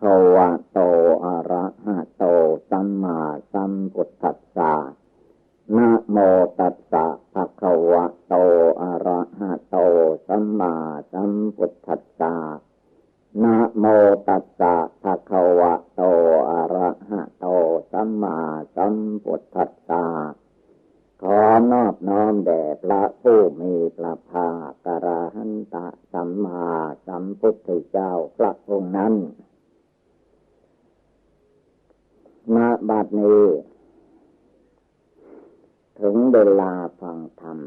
ภวะโตอะระหะโตสัมมาสัมพุทธัสสะนะโมตัสสะภะคะวะโตอะระหะโตสัมมาสัมพุทธัสสะนะโมตัสสะภะคะวะโตอะระหะโตสัมมาสัมพุทธัสสะขอนอบน้อมแด่พระผู้มีพระภาคกระหันตะสัมมาสัมพุทธเจ้าพระองค์นั้น ณบัดนี้ ถึงเวลาฟังธรรม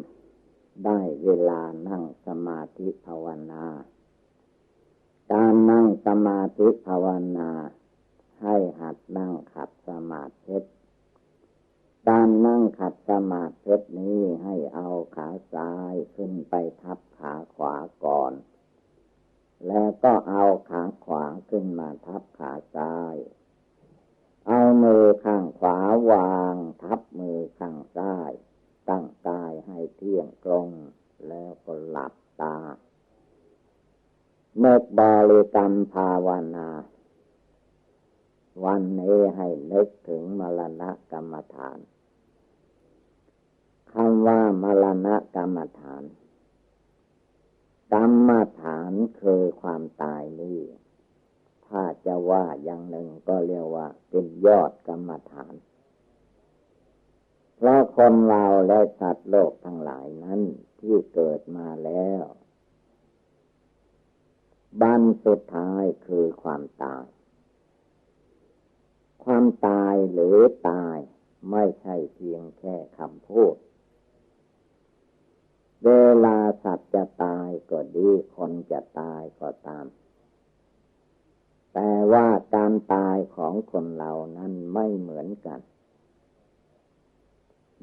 ได้เวลานั่งสมาธิภาวนา การนั่งสมาธิภาวนา ให้หัดนั่งขัดสมาธิการนั่งขัดสมาธินี้ให้เอาขาซ้ายขึ้นไปทับขาขวาก่อน แล้วก็เอาขาขวาขึ้นมาทับขาซ้าย เอามือข้างขวาวาง ทับมือข้างซ้าย ตั้งกายให้เที่ยงตรง แล้วก็หลับตาเมกบริกรรมภาวนา วันนี้ให้นึกถึงมรณะกรรมฐานคำว่ามรณะกรรมฐาน กรรมฐานคือความตายนี้ ถ้าจะว่าอย่างหนึ่งก็เรียกว่า เป็นยอดกรรมฐาน เพราะคนเราและสัตว์โลกทั้งหลายนั้นที่เกิดมาแล้วบันสุดท้ายคือความตาย ความตายหรือตายไม่ใช่เพียงแค่คำพูด เวลาสัตว์จะตายก็ดี คนจะตายก็ตาม แต่ว่าการตายของคนเรานั้นไม่เหมือนกัน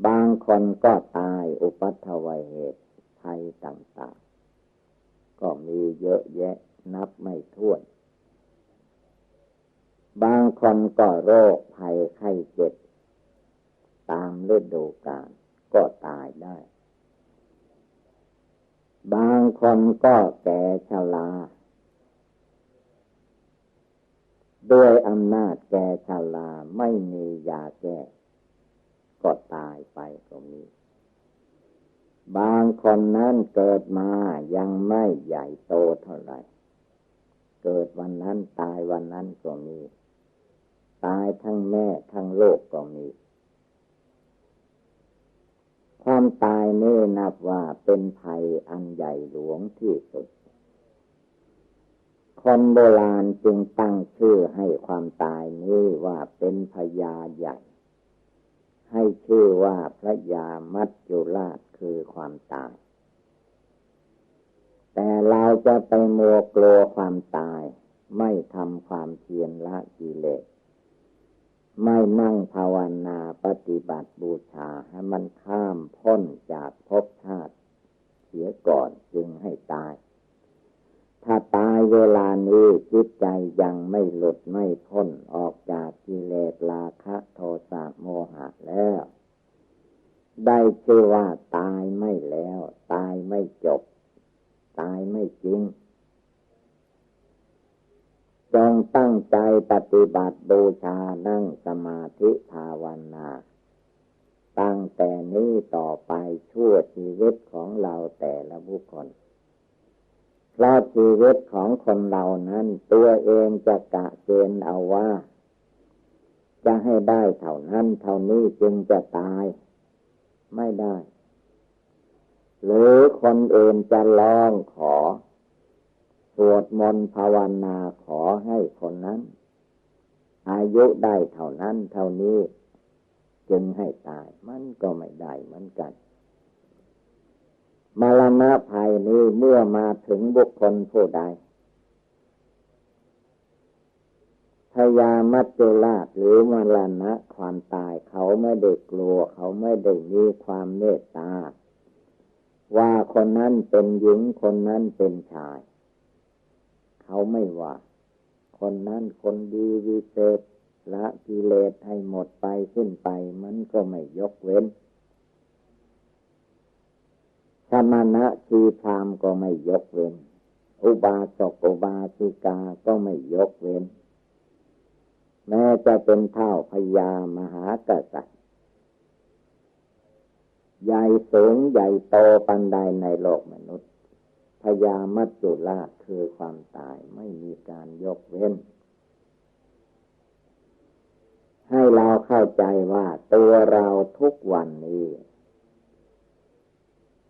บางคนก็ตายอุปัตวเหตุภัยต่างๆ ก็มีเยอะแยะนับไม่ถ้วน บางคนก็โรคภัยไข้เจ็บ ตามฤดูกาลก็ตายได้ บางคนก็แก่ชรา ด้วยอำนาจแก่ชาลาไม่มียาแก้ก็ตายไปก็มี บางคนนั้นเกิดมายังไม่ใหญ่โตเท่าไหร่ เกิดวันนั้นตายวันนั้นก็มี ตายทั้งแม่ทั้งโลกก็มี ความตายนี่นับว่าเป็นภัยอันใหญ่หลวงที่สุด คนโบราณจึงตั้งชื่อให้ความตายนี้ว่าเป็นพญาใหญ่ ให้ชื่อว่าพระยามัจจุราชคือความตาย แต่เราจะไปมัวกลัวความตาย ไม่ทำความเพียรละกิเลสไม่นั่งภาวนาปฏิบัติบูชาให้มันข้ามพ้นจากภพชาติ เสียก่อนจึงให้ตาย ถ้าตายเวลานี้จิตใจยังไม่หลุดไม่พ้นออกจากกิเลสราคะโทสะโมหะแล้ว ได้ชื่อว่าตายไม่แล้ว ตายไม่จบ ตายไม่จริงจงตั้งใจปฏิบัติบูชานั่งสมาธิภาวนา ตั้งแต่นี้ต่อไปชั่วชีวิตของเราแต่ละบุคคล เพราะชีวิตของคนเรานั้น ตัวเองจะกะเกณฑ์เอาว่า จะให้ได้เท่านั้นเท่านี้จึงจะตาย ไม่ได้ หรือคนอื่นจะลองขอสวดมนต์ภาวนาขอให้คนนั้น อายุได้เท่านั้นเท่านี้ จึงให้ตายมันก็ไม่ได้เหมือนกัน มรณะภัยนี้เมื่อมาถึงบุคคลผู้ใดพยามัจจุราชหรือมรณะความตายเขาไม่ได้กลัว เขาไม่ได้มีความเมตตา ว่าคนนั้นเป็นหญิงคนนั้นเป็นชาย เขาไม่ว่า คนนั้นคนดีวิเศษละกิเลสให้หมดไปสิ้นไปมันก็ไม่ยกเว้น สมณะชีพรามก็ไม่ยกเว้น อุบาสกอุบาสิกาก็ไม่ยกเว้น แม้จะเป็นเท่าพญามหากษัตริย์ ใหญ่สูงใหญ่โตปันใดในโลกมนุษย์พญามัจจุราชคือความตายไม่มีการยกเว้น ให้เราเข้าใจว่าตัวเราทุกวันนี้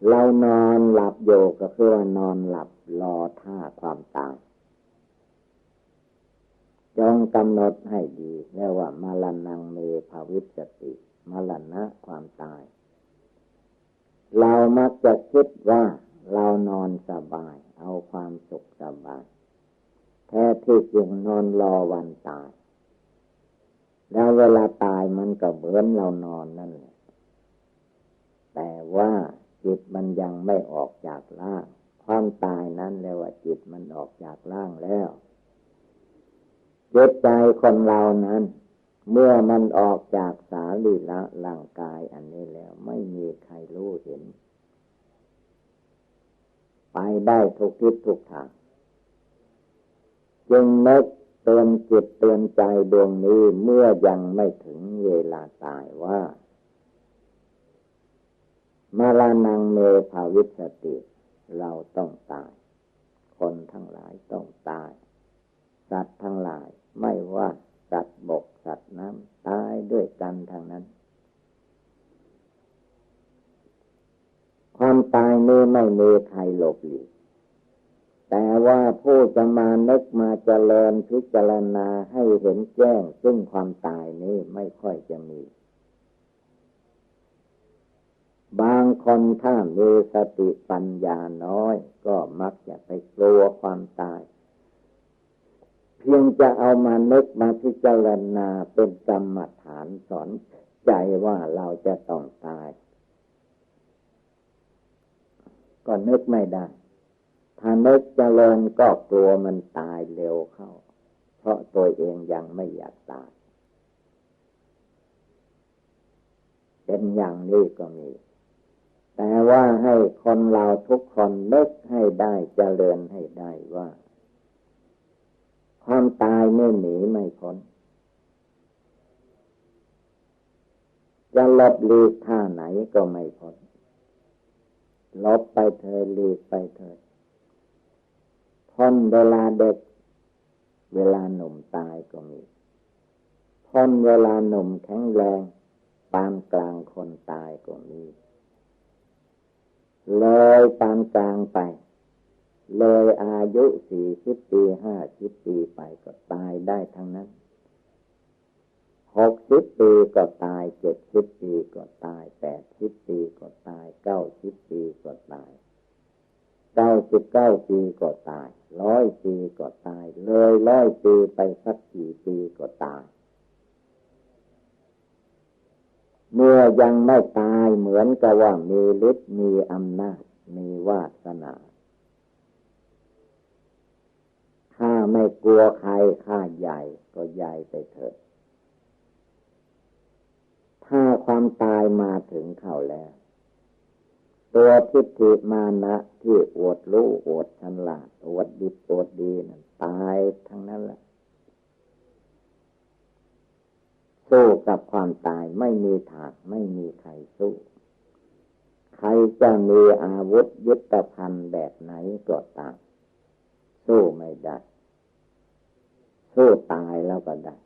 เรานอนหลับโยก็คือว่านอนหลับรอท่าความตายจงกำหนดให้ดีเรียกว่ามาลนังเมภาวิสติมาลณะความตาย เรามักจะคิดว่าเรานอนสบาย เอาความสุขสบาย แท้ที่จริงนอนรอวันตาย แล้วเวลาตายมันก็เหมือนเรานอนนั่นแหละแต่ว่า จิตมันยังไม่ออกจากร่าง ความตายนั้นเรียกว่าจิตมันออกจากร่างแล้วจิตใจคนเรานั้น เมื่อมันออกจากสาลีละร่างกายอันนี้แล้ว ไม่มีใครรู้เห็น ไปได้ทุกทิศทุกทางจึงนึกเตือนจิตเตือนใจดวงนี้เมื่อยังไม่ถึงเวลาตายว่า มาลานังเมภาวิสติ เราต้องตาย คนทั้งหลายต้องตาย สัตว์ทั้งหลายไม่ว่าสัตว์บกสัตว์น้ำตายด้วยกันทางนั้น ความตายนี้ไม่มีใครหลบหลีกแต่ว่าผู้จะมานึกมาเจริญพิจารณาให้เห็นแจ้ง ซึ่งความตายนี้ไม่ค่อยจะมี บางคนถ้ามีสติปัญญาน้อย ก็มักจะไปกลัวความตาย เพียงจะเอามานึกมาพิจารณาเป็นกรรมฐานสอนใจว่าเราจะต้องตาย ก็นึกไม่ได้ ถ้านึกเจริญก็กลัวมันตายเร็วเข้า เพราะตัวเองยังไม่อยากตาย เป็นอย่างนี้ก็มี แต่ว่าให้คนเราทุกคนนึกให้ได้เจริญให้ได้ว่า ความตายไม่หนีไม่พ้นจะลบลีกท่าไหนก็ไม่พ้นลบไปเถิดลีกไปเถิดพ้นเวลาเด็ก เวลาหนุ่มตายก็มีพ้นเวลาหนุ่มแข็งแรงปานกลางคนตายก็มี เลยปานกลางไป เลยอายุสี่สิบปีห้าสิบปีไปก็ตายได้ทั้งนั้นหกสิบปีก็ตายเจ็ดสิบปีก็ตายแปดสิบปีก็ตายเก้าสิบปีก็ตายเก้าสิบเก้าปีก็ตายร้อยปีก็ตาย เลยร้อยปีไปสักกี่ปีก็ตาย เมื่อยังไม่ตายเหมือนกับว่ามีฤทธิ์มีอำนาจ มีวาสนาถ้าไม่กลัวใครข้าใหญ่ก็ใหญ่ไปเถิดถ้าความตายมาถึงเขาแล้ว ตัวทิฏฐิมานะที่อวดรู้อวดฉลาดอวดดีอวดดีนั่นตายทั้งนั้นแหละ สู้กับความตายไม่มีทางไม่มีใครสู้ ใครจะมีอาวุธยุทธภัณฑ์แบบไหนก็ตามสู้ไม่ได้สู้ตายแล้วก็ได้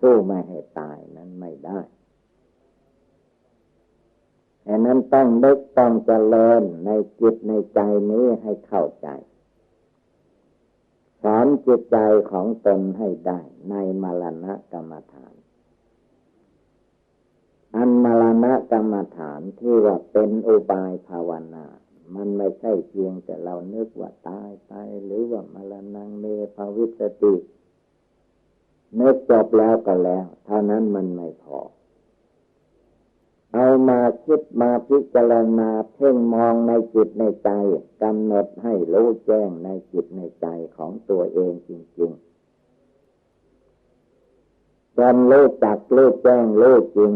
สู้ไม่ให้ตายนั้นไม่ได้แต่นั้นต้องนึกต้องเจริญในจิตในใจนี้ให้เข้าใจ สอนจิตใจของตนให้ได้ในมรณะกรรมฐาน อันมรณะกรรมฐานที่ว่าเป็นอุบายภาวนา มันไม่ใช่เพียงแต่เรานึกว่าตายตายหรือว่ามรณงเมภาวิสตินึกจบแล้วก็แล้ว เท่านั้นมันไม่พอ เอามาคิดมาพิจารณาเพ่งมองในจิตในใจกำหนดให้รู้แจ้งในจิตในใจของตัวเองจริง ๆจนรู้จักรู้แจ้งรู้จริง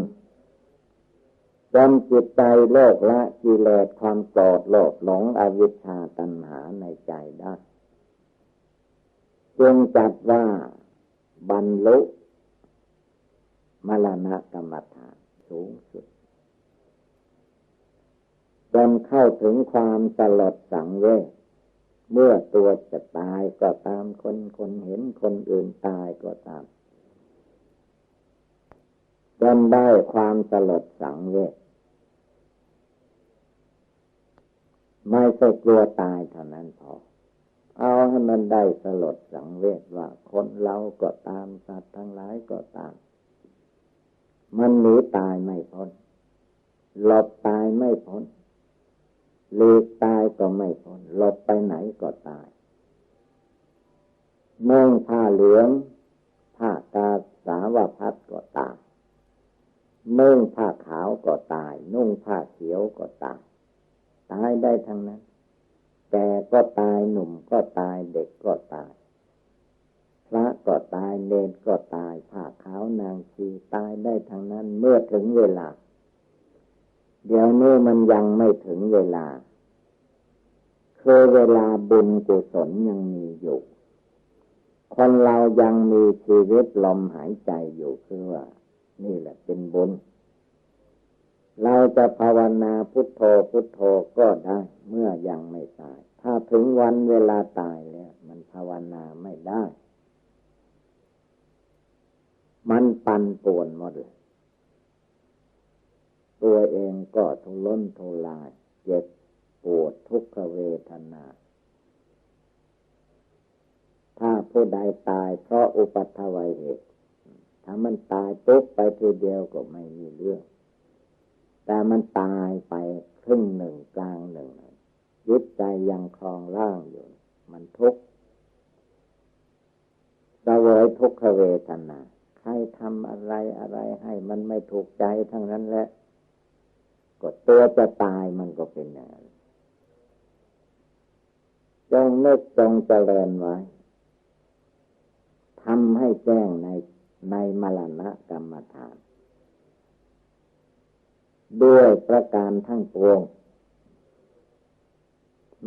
จนจิตใจโลกละกิเลสความโกรธโลภหลงอวิชชาตัณหาในใจได้จึงจัดว่าบรรลุมรณะกรรมฐานสูงสุดจนเข้าถึงความสลดสังเวชเมื่อตัวจะตายก็ตามคนคนเห็นคนอื่นตายก็ตามจนได้ความสลดสังเวช ไม่ใช่กลัวตายเท่านั้นพอเอาให้มันได้สลดสังเวชว่าคนเราก็ตามสัตว์ทั้งหลายก็ตาม มันหนีตายไม่พ้นหลบตายไม่พ้นหลีกตายก็ไม่พ้นหลบไปไหนก็ตายนุ่งผ้าเหลืองผ้ากาสาวพัดก็ตายนุ่งผ้าขาวก็ตาย นุ่งผ้าเขียวก็ตาย ตายได้ทั้งนั้นแต่ก็ตายหนุ่มก็ตายเด็กก็ตาย พระก็ตายเนนก็ตายผ้าขาวนางชีตายได้ทั้งนั้น เมื่อถึงเวลา เดี๋ยวนี้มันยังไม่ถึงเวลา คือเวลาบุญกุศลยังมีอยู่คนเรายังมีชีวิตลมหายใจอยู่คือว่า นี่แหละเป็นบุญ เราจะภาวนาพุทโธพุทโธก็ได้เมื่อยังไม่ตาย ถ้าถึงวันเวลาตายแล้ว มันภาวนาไม่ได้ มันปันป่วนหมดเลยตัวเองก็ทุล้นทุลายเจ็บปวดทุกขเวทนา ถ้าผู้ใดตายเพราะอุปัตวัยเหตุ ถ้ามันตายปุ๊บไปทีเดียวก็ไม่มีเรื่อง แต่มันตายไปครึ่งหนึ่งกลางหนึ่งยึดใจยังคลองล่างอยู่ มันทุกข์สวยทุกขเวทนาใครทำอะไรอะไรให้มันไม่ถูกใจทั้งนั้นแหละก็ตัวจะตายมันก็เป็นอย่างนั้นจงนึกจงเจริญไว้ทำให้แจ้งในในมรณะกรรมฐาน ด้วยประการทั้งปวง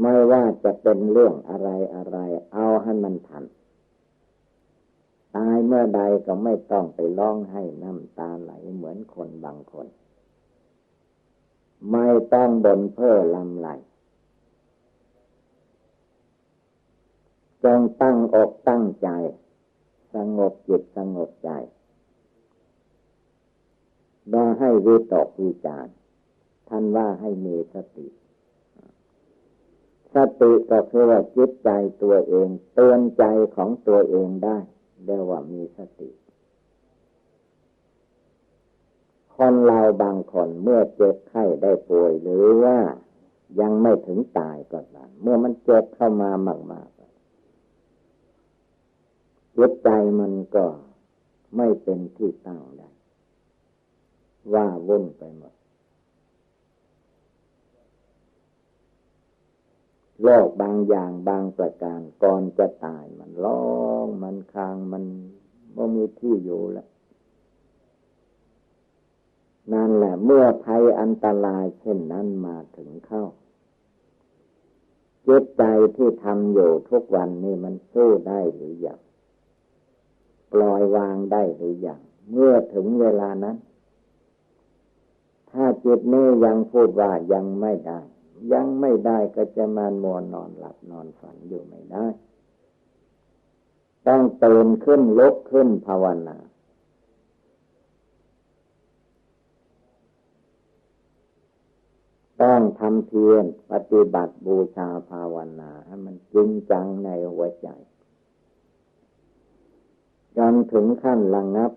ไม่ว่าจะเป็นเรื่องอะไรอะไร เอาให้มันทันตายเมื่อใดก็ไม่ต้องไปร้องให้น้ำตาไหลเหมือนคนบางคน ไม่ต้องบ่นเพ้อลำไหลจงตั้งอกตั้งใจ สงบจิตสงบใจ ว่าให้วิตกวิจารท่านว่าให้มีสติ สติก็คือว่าจิตใจตัวเองเตือนใจของตัวเองได้เรียกว่ามีสติ คนเราบางคนเมื่อเจ็บไข้ได้ป่วยหรือว่า ยังไม่ถึงตายก็ตามเมื่อมันเจ็บเข้ามามากๆจิตใจมันก็ไม่เป็นที่ตั้งได้ ว่าวุ่นไปหมด โลกบางอย่างบางประการก่อนจะตายมันร้องมันคางมันไม่มีที่อยู่แล้วนั่นแหละเมื่อภัยอันตรายเช่นนั้นมาถึงเข้าจิตใจที่ทำอยู่ทุกวันนี้มันสู้ได้หรือยังปล่อยวางได้หรือยังเมื่อถึงเวลานั้น ถ้าจิตนี้ยังพูดว่ายังไม่ได้ ยังไม่ได้ก็จะมานมัวนอนหลับนอนฝันอยู่ไม่ได้ ต้องตื่นขึ้นลุกขึ้นภาวนาต้องทำเพียรปฏิบัติบูชาภาวนาให้มันจริงจังในหัวใจจนถึงขั้นระงับ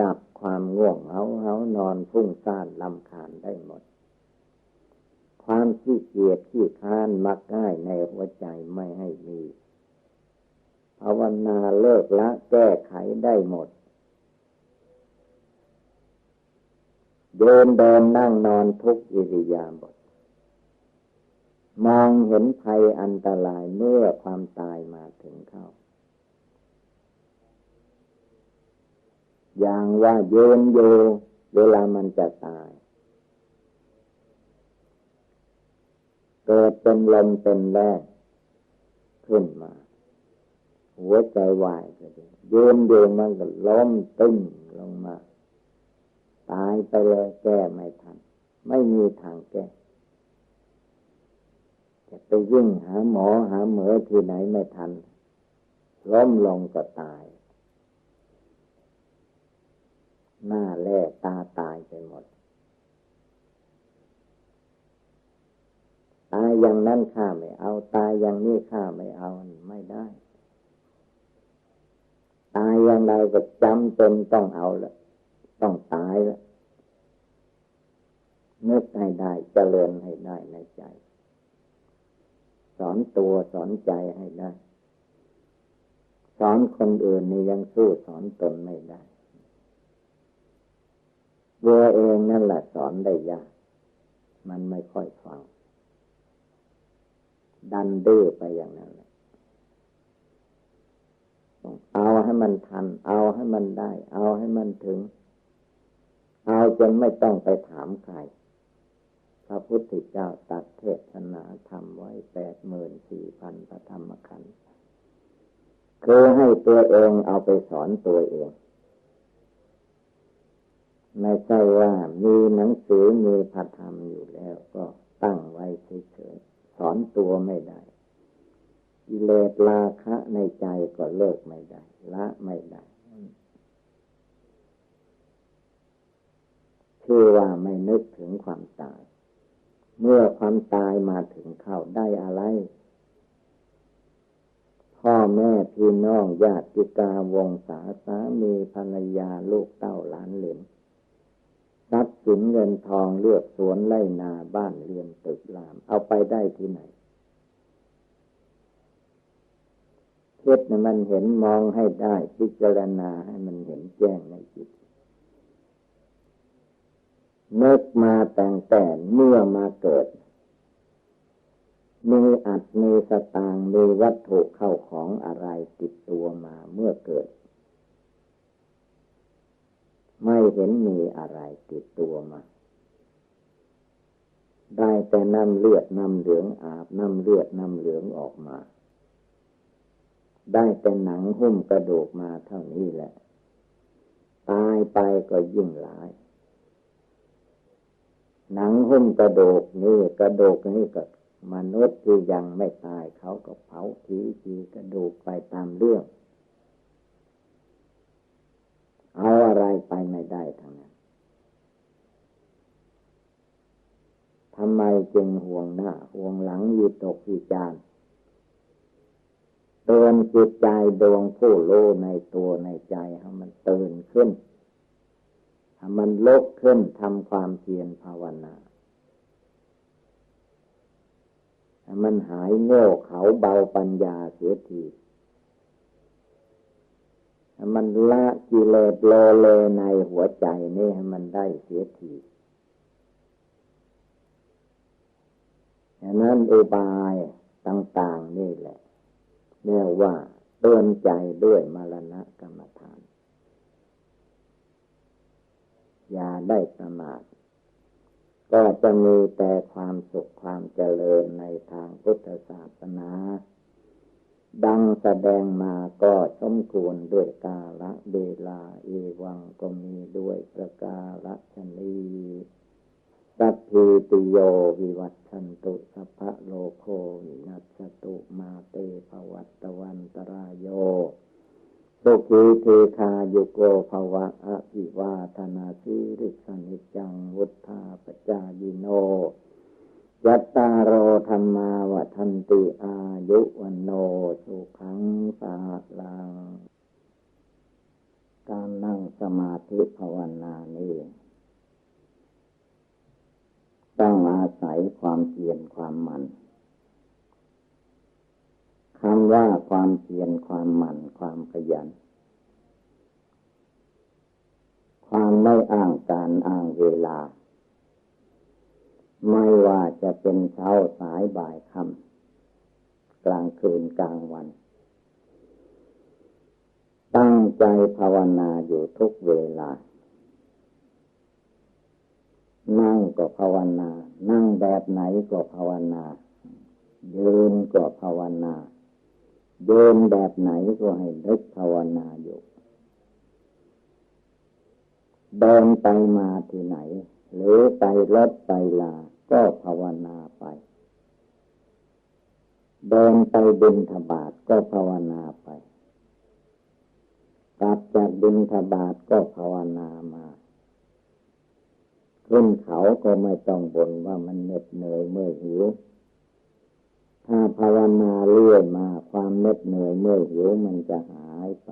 ดับความง่วงเหาเหานอนฟุ้งซ่านลำคาญได้หมด ความขี้เกียจขี้ค้านมักง่ายในหัวใจไม่ให้มีภาวนาเลิกละแก้ไขได้หมด เดินเดินนั่งนอนทุกอิริยาบถมองเห็นภัยอันตรายเมื่อความตายมาถึงเข้า อย่างว่าโยนโยเวลามันจะตาย เกิดเป็นลมเป็นแรงขึ้นมา หัวใจวายก็ดีโยนโยมันก็ล้มตึ้งลงมา ตายไปเลยแก้ไม่ทัน ไม่มีทางแก้จะไปยิ่งหาหมอหาเหมอที่ไหนไม่ทันล้มลงก็ตาย หน้าแล่ตาตายไปหมดตายอย่างนั้นข้าไม่เอา ตายอย่างนี้ข้าไม่เอาไม่ได้ ตายอย่างไรก็จำเป็นต้องเอาละต้องตายละนึกให้ได้เจริญให้ได้ในใจ สอนตัวสอนใจให้ได้ สอนคนอื่นนี่ยังสู้สอนตนไม่ได้ วัวเองนั่นแหละสอนได้ยาก มันไม่ค่อยฟัง ดันดื้อไปอย่างนั้นแหละเอาให้มันทัน เอาให้มันได้ เอาให้มันถึง เอาจนไม่ต้องไปถามใคร พระพุทธเจ้าตัดเทศนาทำไว้แปดหมื่นสี่พันพระธรรมขันธ์คือให้ตัวเองเอาไปสอนตัวเอง ไม่ใช่ว่ามีหนังสือมีพระธรรมอยู่แล้วก็ตั้งไว้เฉยๆสอนตัวไม่ได้กิเลสราคะในใจก็เลิกไม่ได้ ละไม่ได้ชื่อว่าไม่นึกถึงความตาย เมื่อความตายมาถึงเข้าได้อะไร พ่อแม่พี่น้องญาติกาวงศาสามีภรรยาลูกเต้าหลานเหลน ทรัพย์สินเงินทองเลือกสวนไร่นาบ้านเรือนตึกราม เอาไปได้ที่ไหนคิดนะมันเห็นมองให้ได้ พิจารณาให้มันเห็นแจ้งในจิตนึกมาแต่งแต่เมื่อมาเกิด มีอัดมีสตางมีวัตถุเข้าของอะไรติดตัวมาเมื่อเกิด ไม่เห็นมีอะไรติดตัวมาได้แต่น้ำเลือดน้ำเหลืองอาบน้ำเลือดน้ำเหลืองออกมา ได้แต่หนังหุ้มกระดูกมาเท่านี้แหละ ตายไปก็ยิ่งหลาย หนังหุ้มกระดูกนี่กระดูกนี่ก็มนุษย์ที่ยังไม่ตายเขาก็เผาทีทีกระดูกไปตามเรื่อง เอะไรไปไม่ได้ทั้งนั้นทำไมจึงห่วงหน้าห่วงหลังยีตกยีจานเตือนจิตใจดวงผู้รู้ในตัวในใจให้มันตื่นขึ้นให้มันลกขึ้นทำความเพียรภาวนาให้มันหายโง่เขาเบาปัญญาเสียที มันละกิเลสโลเลในหัวใจนี่ให้มันได้เสียทีอย่างนั้นอุบายต่าง ๆ นี่แหละเรียกว่าเตือนใจด้วยมรณะกรรมฐาน อย่าได้ประมาทก็จะมีแต่ความสุขความเจริญในทางพุทธศาสนา ดังแสดงมาก็สมควรด้วยกาละเวลาเอวังก็มีด้วยประกาละชนีสัพพิติโยวิวัตชันตุสัพพะโลโควินัสตุมาเตภวัตวันตรายโยสุขีเทคาโยโกภวะอภิวาธนาสิริสนิจังวุธาปจายิโน ยัตตาโรธรรมาวันติอายุวันโนสุขังสาลัง การนั่งสมาธิภาวนานี้ต้องอาศัยความเพียรความหมั่นคำว่าความเพียรความหมั่นความขยัน ความไม่อ้างการอ้างเวลา ไม่ว่าจะเป็นเช้าสายบ่ายค่ำกลางคืนกลางวัน ตั้งใจภาวนาอยู่ทุกเวลา นั่งก็ภาวนา นั่งแบบไหนก็ภาวนายืนก็ภาวนาเดินแบบไหนก็ให้นึกภาวนาอยู่ เดินไปมาที่ไหน หรือไปรถไปลา ก็ภาวนาไป เดินไปบินทบาทก็ภาวนาไปกลับจากบินทบาทก็ภาวนามาขึ้นเขาก็ไม่ต้องบ่นว่ามันเหน็ดเหนื่อยเมื่อหิว ถ้าภาวนาเรื่อยมาความเหน็ดเหนื่อยเมื่อหิวมันจะหายไป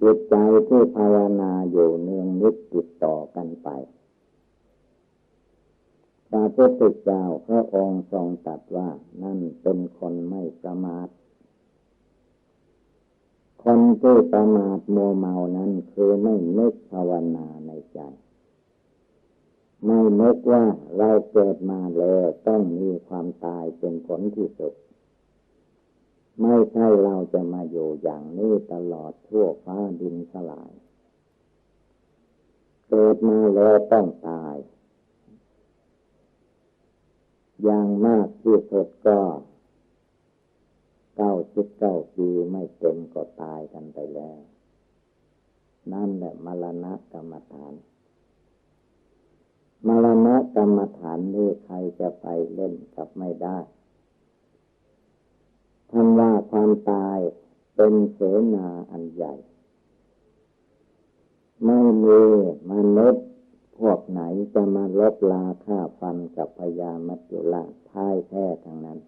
จิตใจที่ภาวนาอยู่เนืองนิดติดต่อกันไปพระพุทธเจ้าพระองค์ทรงตรัสว่านั่นเป็นคนไม่ประมาท คนที่ประมาทมัวเมานั้นคือไม่นึกภาวนาในใจ ไม่นึกว่าเราเกิดมาแล้วต้องมีความตายเป็นผลที่สุด ไม่ใช่เราจะมาอยู่อย่างนี้ตลอดทั่วฟ้าดินสลาย เกิดมาแล้วต้องตาย อย่างมากที่สุดก็เก้าสิบเก้าปีไม่เต็มก็ตายกันไปแล้ว นั่นแหละมรณะกรรมฐาน มรณะกรรมฐานนี่ใครจะไปเล่นกับไม่ได้ คำว่าความตายเป็นเสนาอันใหญ่ ไม่มีมนุษย์พวกไหนจะมาลบลาฆ่าฟันกับพญามัจจุราชพ่ายแพ้ทั้งนั้น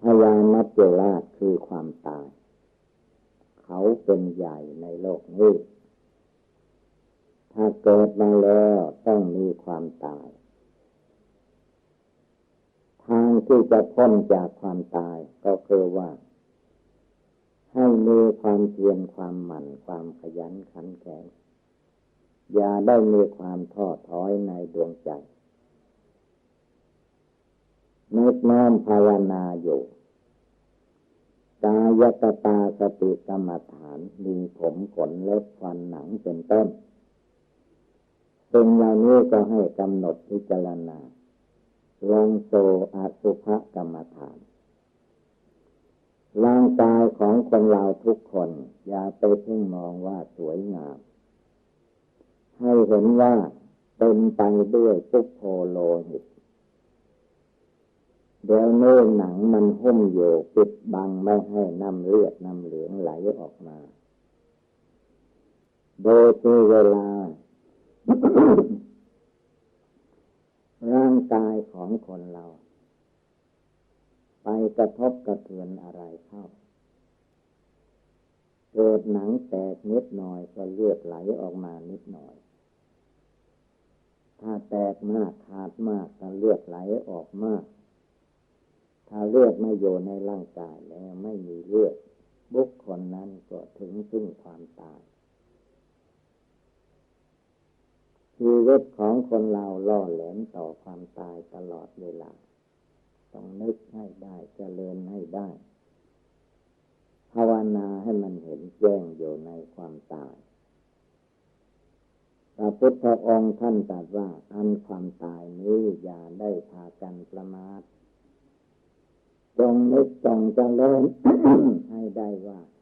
พญามัจจุราชคือความตาย เขาเป็นใหญ่ในโลกนี้ ถ้าเกิดมาแล้วต้องมีความตาย ทางที่จะพ้นจากความตายก็คือว่า ให้มีความเพียรความหมั่นความขยันขันแข็งอย่าได้มีความท้อถอยในดวงใจนึกน้อมภาวนาอยู่กายกตาสติกรรมฐานมีผมขนเล็บฟันหนังเป็นต้นเป็นอย่างนี้ก็ให้กำหนดพิจารณา ลงโซอาสุภกรรมฐานร่างกายของคนเราทุกคน อย่าไปเพ่งมองว่าสวยงาม ให้เห็นว่าเป็นไปด้วยทุกโพโลหิตเดี๋ยวนี้อหนังมันหุ้มอยู่ปิดบังไม่ให้น้ำเลือดน้ำเหลืองไหลออกมา โดยที่เวลา ร่างกายของคนเรา ไปกระทบกระเทือนอะไรเข้า เกิดหนังแตกนิดหน่อยก็เลือดไหลออกมานิดหน่อย ถ้าแตกมากขาดมากก็เลือดไหลออกมาก ถ้าเลือดไม่อยู่ในร่างกายแล้วไม่มีเลือดบุคคลนั้นก็ถึงซึ่งความตาย ชีวิตของคนเราล่อแหลมต่อความตายตลอดเวลา ต้องนึกให้ได้จเจริญให้ได้ ภาวนาให้มันเห็นแจ้งอยู่ในความตายพระพุทธองค์ท่านตรัสว่าอันความตายนี้อย่าได้พากันประมาทจงนึกจงเจริญให้ได้ว่า